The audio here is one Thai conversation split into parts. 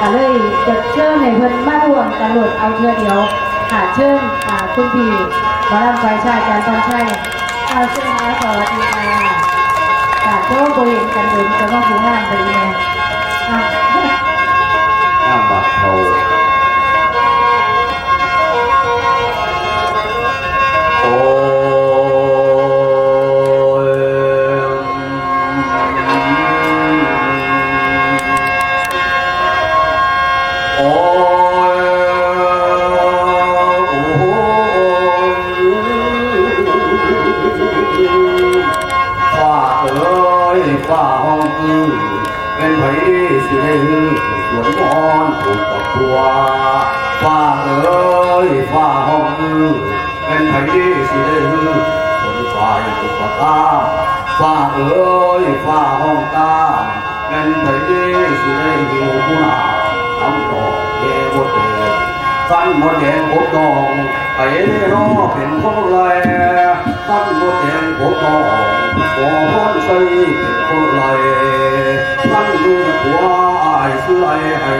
ก็เลยจะเชิญให้เพื่อนมารวมกันโหลดเอาเทือเดียวค่ะเชิญอ่าคุณพี่หมอลำไฟชายการตอนชัยเอาเชิญมาสวัสดีค่ะค่ะโจ้โบเห็นกันเดินจะว่าผู้งานไปยังไง เป็นไผสิได้ฮือสวนฝ่ายถูกตาฟ้าเอ้ยฟ้าห้องตาเป็นไผสิได้หิวผู้นาทำดอกเกวดเดฟันหมดแดงโคตองไปรอเป็นคนแลฟันหมดแดงโคตองโอ้นใส่เป็นคนแลฟันดูหัวอายเสื้อให้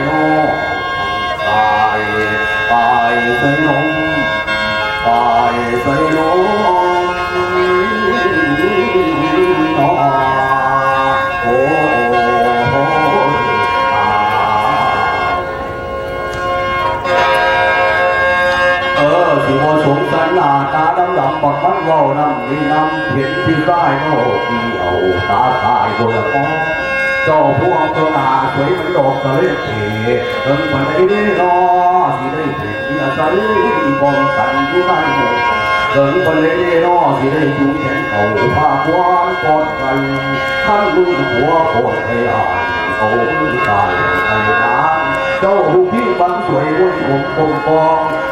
น้อ ที่ใต้โลกที่เอาตาตายบนละก้อเจ้าพวงตัวหนาสวยมันดอกกระเล็ดเอ๋เอิ้นมันได้ได้รอสิได้เป็น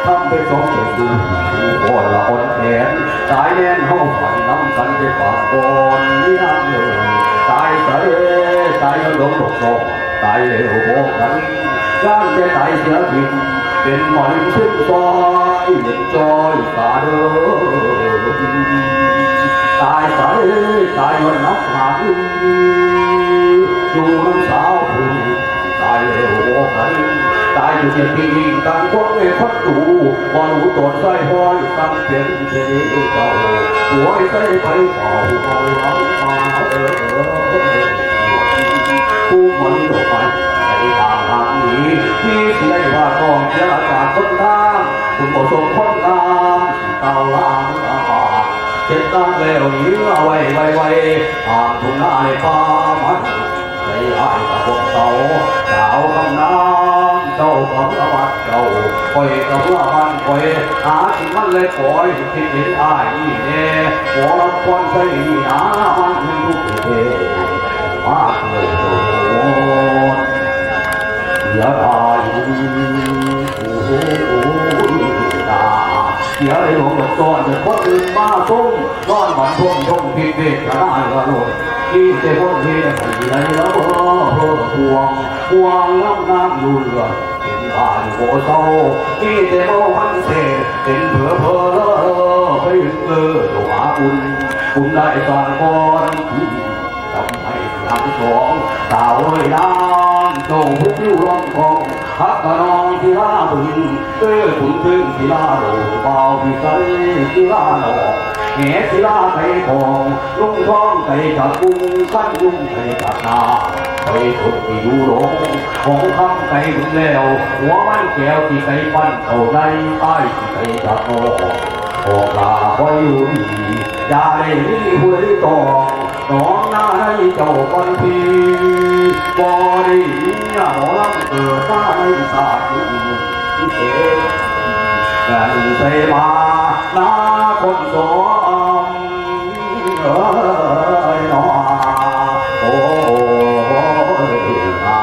ที่าศัยป้องกันอยู่ในหมู่เดินคนเล่นอสิได้จูงแขนเของหัวโคตรให้อายเขาตายไอ้ทางเนียวุ้นผมฟองทำไปสองตัวดูอ่อนละอ่อนแขนสายแน่นห้องฝันน้ำสันไปฝากก่อนนี่น้ำเลยตายใสตายหลงหลงหลงตายเร็วบกันย่านจะตายเสียดินเป็นหมอยซึ่งซอยเห็นจอยตาเดิมตายใสตายวันนักหาอยู่น้ำสา ตายอยู่ที่ที่ต่างคนไม่คนดูบอรู้ตดใส่ห้อยตั้งเป็นเสียเก่าหัวใส่ไปเป่าเอาหลังมาเออเออผู้มันโดดไปในทางทางนี้ที่เสียว่าต้องเสียจากคนทางคุณผู้ชมคนงามเต่าลางอาบาเจ็ดตั้งแล้วยื้อเอาไว้ไว้ไว้ทางทุ่งนาในป่ามันใจอ้ายกับพวกเจ้าสาวคำน้ำ เจ้าของสวัสดิ์เจ้าคอยกับเพื่อบ้านคอยหาที่มันเลยคอยที่เห็นอ้ายนี่แน่ขอรับควันใส่หนามันทุกเทมาเกิดโดนอย่าได้โอ้โหตาอย่าได้หลวงกับตอนจะคนอื่นมาส้มนอนบันทุ่มทุ่มพิเศษจะได้กระโดด ที่เจ้าคนที่ไหนแล้วห่วงหวงน้ำน้ำอยู่เรือเป็นบ้านโบโซที่เจ้าวันเสเป็นเผื่อเพอเลอไปเออตัวหาอุ่นอุ่นได้ตอนก่อนทำให้ทำสองสาวเอ้ยน้ำโจพุกอยู่ร้องคองพักกะนองที่ลาบึงเอ้ยขุนพึ่งที่ลาโดเบาพิสัยที่ลาหนอ แหศิลาไก่ทองลุงท้องไก่จับกุ้งขั้นลุงไก่จับนาไก่สุดที่อยู่หลงของคำไก่ถึงแล้ว หัวมันแก้วที่ไก่ปั้นเขาในใต้ที่ไก่จับนอออกลาคอยอยู่ดีอย่าได้มีหวยต่อน้องหน้าให้เจ้าก่อนพีบอดีเนี่ยหมอลำเกิดมาในศาสตร์ที่เอ๋กันใส่มา นาคนสองเอ้ยนอโอ้ยนา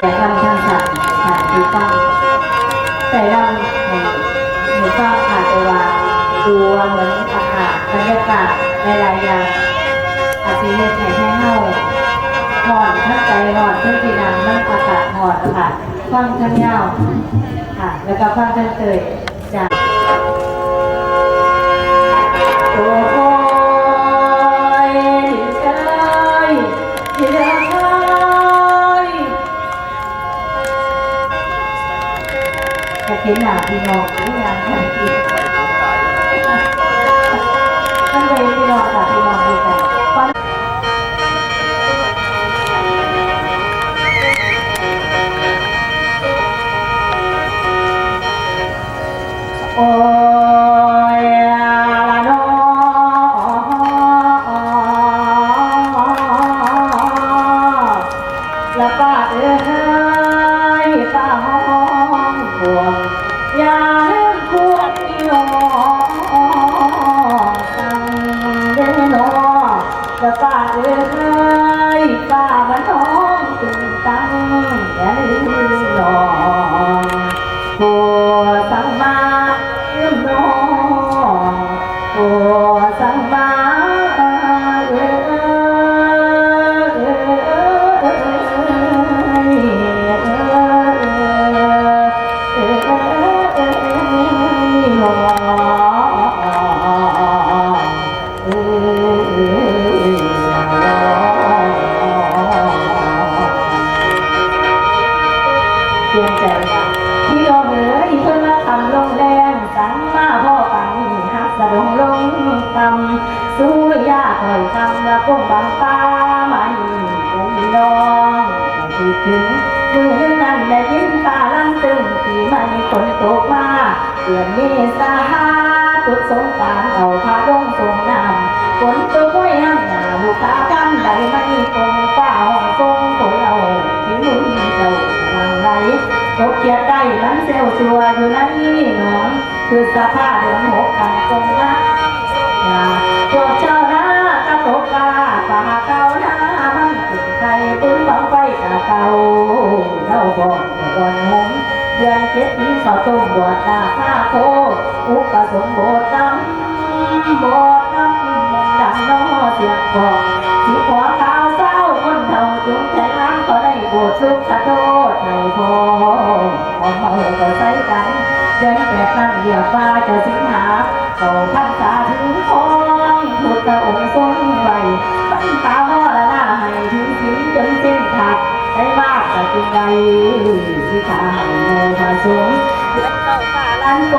แต่ทำทางสัตว์ค่ะคือฟังแต่เราเห็นเห็นฟังอาจจะว่าดูว่าเหมือนอากาศบรรยากาศหลายๆอย่างอาจจะเห็นให้ให้เฮาหอนทั้งใจหอนทั้งปีนังมาก ค่ะหอดค่ะฟังทั้งยาวค่ะ แล้วก็ฟังทั้งเตย ดือนเมษาตุดสงการเอาพาลงส่งน้ำฝนตกไว้ห้ำหนาลูกค้ากันใดไม่คงฟ้าห้องคงฝนเอาที่มุนเจ้าทางไหลตกเกียดได้มันเซลชัวอยู่ในหนองคือสภาพเดือนหกกันตรงนะอย่าพวกเจ้าหน้ากระตกกาป่าเก่าหน้ามันถึงไทยปืนบังไฟกะเก่าเจ้าบอก เดือนเจ็ดนี้เขาต้มบวชตาข้าโคอุปสมบทดำบทดำมองดังน้อเสียงบอกสีหัวขาวเศร้าคนเท่าจุงแทนล้างก็ได้บสถ์สุขโทษให้พอพอเมาก็ใส่กันเดินแปดนั่นเดียวฟ้าจะสิงหาเขาพันษาถึงคองพุทธองค์ทรงไว้ปัญตาหม้อละหน้าให้ถึงถึงจนสิ้นขาดได้มากแต่จึงใดที่ขาให้ โมผสมเดือนเก้าฟ้าลันโก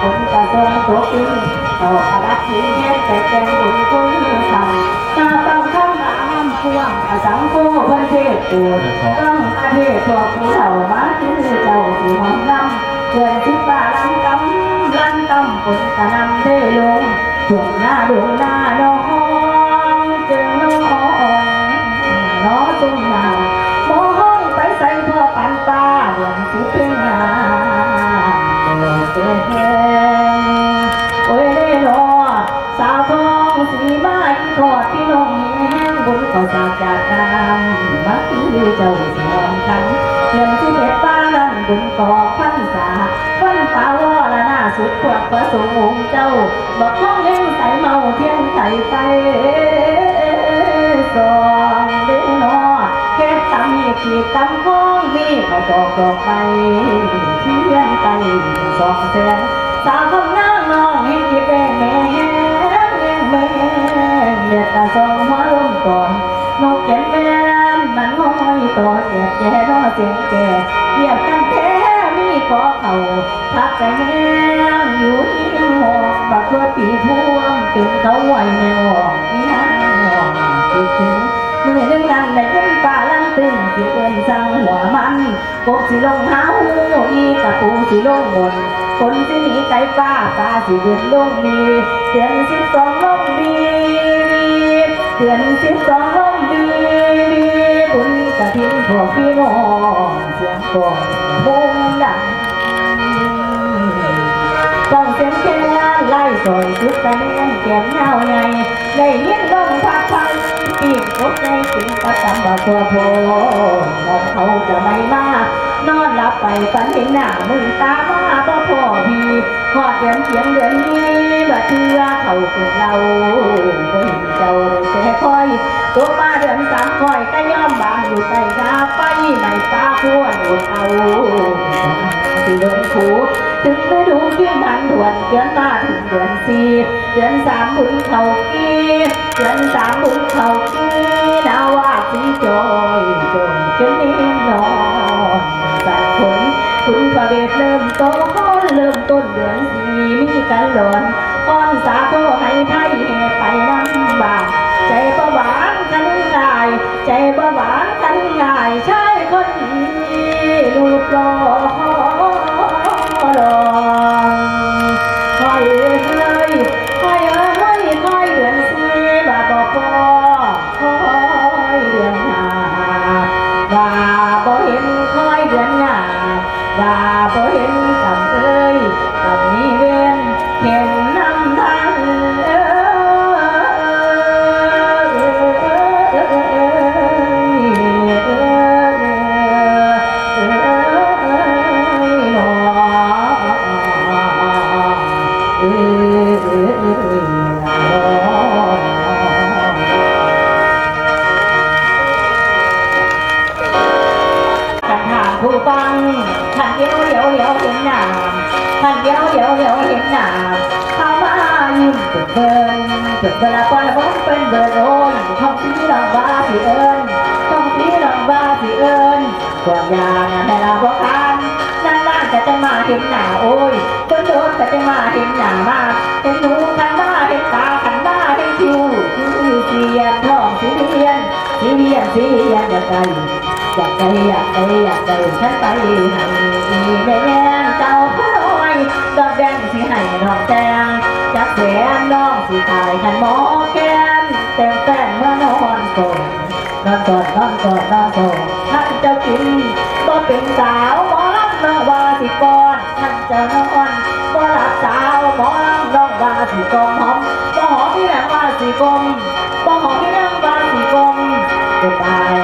คนกระทรงตกดินต่อกระดับทิ้งเย็นแต่แกงดุนกุ้ยทำตาต้องคำรามพวงอสังโกเพิ่นเทศตัวต้องอาเทศพวผู้เฒ่า งบุญก็สากจากน้ำมาคือเจ้าสอนคันเดือนที่เม็ดป้านั้นบุญกอกพันษาพันฟ้าวอละหน้าสุดขวดประสงค์องเจ้า บอกข้องเล่งใส่เมาเทียนใส่ไฟสองเด้อนอแค่ตำมีขีดตำข้องมีเขาดอกดอกไปเทียนไปสองแสนสาว เสียงแก่เรียบกันแท้มีขอเขาพักแต่แม่งอยู่ที่หอกบักเพื่อปีท่วงจนเขาไหวแม่หอกที่นั่งหอกคิดถึงเมื่อนึงนั้นได้ยินป่าลังตึงสิเอินสั่งหัวมันกบสิลงเท้าอีกระปูสิลงบนคนสิหนีไก่ป้าปลาสิเดือดลงดีเดือนสิบสองลงดีเดือนสิบสองลมดี ดีบุญกระถิ่นพวกพี่น้องเสียงกองวงดังต้องเสียงแค่ไล่ซอยสุดกระเนียนแก่นเงาใหญ่ได้ยินลมพัดพันปีกรถในสิงประจำบ่ตัวโพมองเขาจะไม่มานอนหลับไปฝันเห็นหน้ามึงตามาบ่พอพี่หอเดือนเขียงเดือนนี้ บ่เชื่อเขาคือเราบ่เห็นเจ้าเลยแค่คอยตกมาเดือนสามคอยก็ยอมบางอยู่ใต้ดาไปในตฟ้าพวนอดเอาเดินผูถึงไม่ดูที่มันดวนเดือนมาถึงเดือนสี่เดือนสามบุญเขากี้เดือนสามบุญเขากี้นาว่าสีจอยจนจนนิ่งนอนสักคนคุณพระเวทเริ่มโตเริ่มต้นเดือนสี่มีกันหลอน God. ท่านเดียวเดียวเดียวเห็นหนาเข้ามายิ้มเปิดเบินเปิดเวลาก่อนผมเป็นเบอร์โอนท่องที่ลองบ้าสิเอิญท่องที่ลองบ้าสิเอิญก่อนยางแต่ละพวกทานนั่นนั่นก็จะมาเห็นหนาโอ้ยโดนโดนก็จะมาเห็นหนามาเห็นหนูขันมาเห็นตาขันมาเห็นคิวคิวเสียนท้องสีเรียนสีเรียนสีเรียนอย่าใจอยากไปอยากไปอยากไปฉันไปให้ดีแดงเจ้าผู้น้อย ดอกแดงสิให้ดอกแดงจักแสนน้องสิขายขันหมอแก้มแต่งแฟนเมื่อนอนโกนนอนกอดนอนกอดนอนโกนท่านเจ้ากินบ่เป็นสาวหมอลำน้องว่าสิกอนท่านเจ้านอนบ่หลับสาวหมอลำน้องว่าสิกองหอมบ่หอมพี่แหลมว่าสิกลมบ่หอมพี่แหลมว่าสิกลมจะตาย